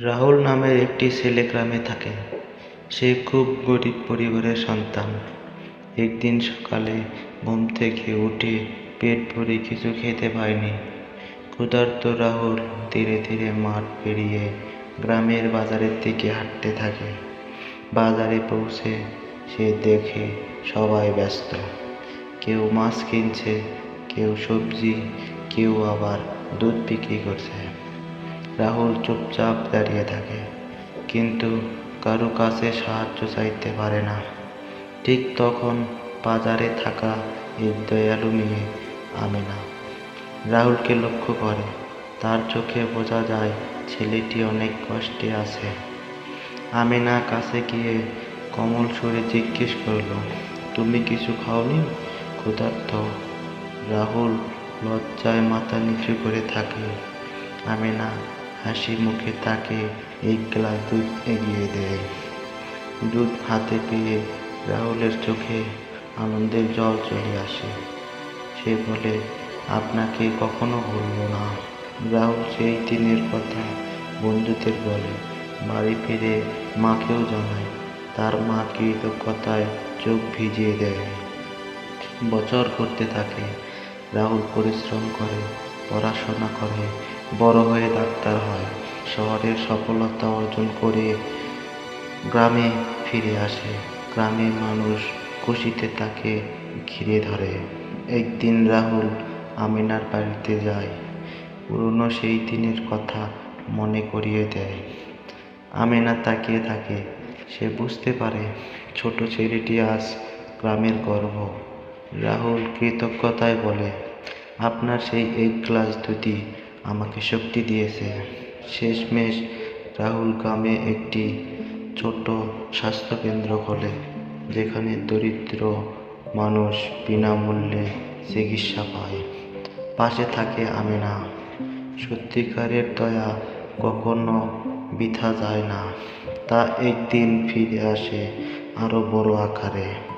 রাহুল নামের একটি ছেলে গ্রামে থাকে। সে খুব গরিব পরিবারের সন্তান। একদিন সকালে ঘুম থেকে উঠে পেট ভরে কিছু খেতে পায়নি। ক্ষুধার্ত রাহুল ধীরে ধীরে মাঠ পেরিয়ে গ্রামের বাজারের দিকে হাঁটতে থাকে। বাজারে পৌঁছে সে দেখে সবাই ব্যস্ত। কেউ মাছ কিনছে, কেউ সবজি, কেউ আবার দুধ বিক্রি করছে। রাহুল চুপচাপ দাঁড়িয়ে থাকে, কিন্তু কারও কাছে সাহায্য চাইতে পারে না। ঠিক তখন বাজারে থাকা এক দয়ালু মেয়ে আমেনা রাহুলকে লক্ষ্য করে। তার চোখে বোঝা যায়, ছেলেটি অনেক কষ্টে আছে। আমেনা কাছে গিয়ে কমল সুরে জিজ্ঞেস করল, তুমি কিছু খাওনি? ক্ষুধার্ত। রাহুল লজ্জায় মাথা নিচু করে থাকে। আমেনা হাসি মুখে তাকে এক গ্লাস দুধ এগিয়ে দেয়। দুধ হাতে পেয়ে রাহুলের চোখে আনন্দের জল চলে আসে। সে বলে, আপনাকে কখনো ভুলব না। রাহুল সেই দিনের কথা বন্ধুদের বলে। বাড়ি ফিরে মাকেও জানায়। তার মা কৃতজ্ঞতায় চোখ ভিজিয়ে দেয়। বছর করতে থাকে। রাহুল পরিশ্রম করে, পড়াশোনা করে বড় হয়ে ডাক্তার হয়। শহরের সফলতা অর্জন করে গ্রামে ফিরে আসে। গ্রামের মানুষ খুশিতে তাকে ঘিরে ধরে। একদিন রাহুল আমিনার বাড়িতে যায়। পুরনো সেই দিনের কথা মনে করিয়ে দেয়। আমিনা তাকিয়ে থাকে। সে বুঝতে পারে ছোট ছেলেটি আজ গ্রামের গর্ব। রাহুল কৃতজ্ঞতায় বলে, আপনার সেই এক গ্লাস দুধই আমাকে শক্তি দিয়েছে। শেষমেশ রাহুল গ্রামে একটি ছোট স্বাস্থ্যকেন্দ্র খোলে, যেখানে দরিদ্র মানুষ বিনামূল্যে চিকিৎসা পায়। পাশে থাকে আমেনা। সত্যিকারের দয়া কখনো বৃথা যায় না। তা একদিন ফিরে আসে আরও বড় আকারে।